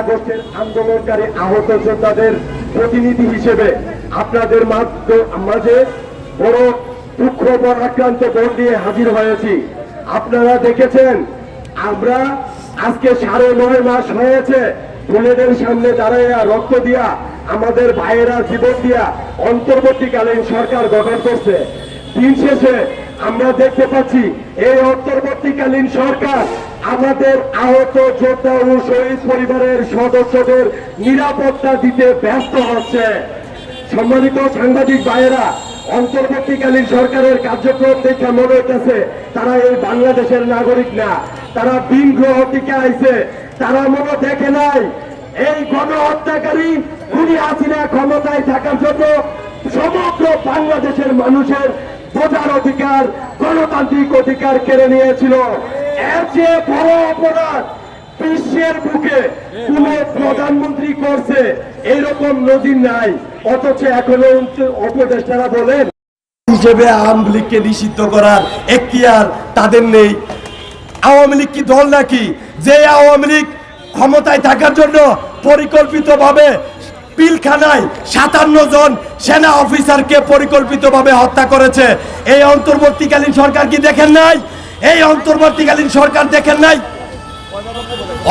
আগস্টের আন্দোলনকারী আহত যোদ্ধাদের প্রতিনিধি হিসেবে আপনাদের মাঝে বড় দুঃখ আক্রান্ত বোন নিয়ে হাজির হয়েছি। আপনারা দেখেছেন, আমরা আজকে সাড়ে নয় মাস হয়েছে ফুলেদের সামনে দাঁড়াইয়া রক্ত দিয়া, আমাদের ভাইয়েরা জীবন দিয়া অন্তর্বর্তীকালীন সরকার গঠন করছে। দিন শেষে আমরা দেখতে পাচ্ছি, এই অন্তর্বর্তীকালীন সরকার আমাদের আহত যোদ্ধা ও শহীদ পরিবারের সদস্যদের নিরাপত্তা দিতে ব্যস্ত হচ্ছে। সম্মানিত সাংবাদিক ভাইয়েরা, অন্তর্বর্তীকালীন সরকারের কার্যক্রম দেখে মনে হইতেছে, তারা এই বাংলাদেশের নাগরিক না। তারা বিন গ্রহ থেকে আইছে। তারা মনে দেখে নাই, এই গণহত্যাকারী খুনি হাসিনা ক্ষমতায় থাকার জন্য সমগ্র বাংলাদেশের মানুষের ভোটার অধিকার, গণতান্ত্রিক অধিকার কেড়ে নিয়েছিল। বিশ্বের বুকে কোন প্রধানমন্ত্রী করছে, এইরকম নজির নাই। অথচ এখনও উপদেষ্টারা বলেন, হিসেবে আওয়ামী লীগকে নিষিদ্ধ করার এখতিয়ার তাদের নেই। আওয়ামী লীগ কি দল নাকি? যে আওয়ামী লীগ ক্ষমতায় থাকার জন্য পরিকল্পিতভাবে পিলখানায় সাতান্ন জন সেনা অফিসারকে পরিকল্পিতভাবে হত্যা করেছে, এই অন্তর্বর্তীকালীন সরকার কি দেখেন নাই? এই অন্তর্বর্তীকালীন সরকার দেখেন নাই?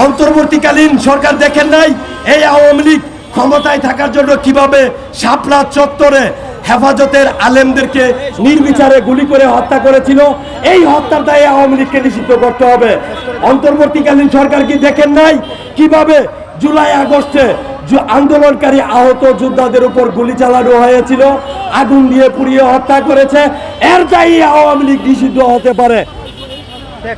অন্তর্বর্তীকালীন সরকার দেখেন নাই? এই আওয়ামী লীগ ক্ষমতায় থাকার জন্য কীভাবে শাপলা চত্বরে হেফাজতের আলেমদেরকে নির্বিচারে গুলি করে হত্যা করেছিল? এই হত্যার দায়ে আওয়ামী লীগকে নিষিদ্ধ করতে হবে। অন্তর্বর্তীকালীন সরকার কি দেখেন নাই? কীভাবে জুলাই আগস্টে আন্দোলনকারী আহত যোদ্ধাদের উপর গুলি চালানো হয়েছিল? আগুন দিয়ে পুড়িয়ে হত্যা করেছে? এর দায়ী আওয়ামী লীগ নিষিদ্ধ হতে পারে। দেখ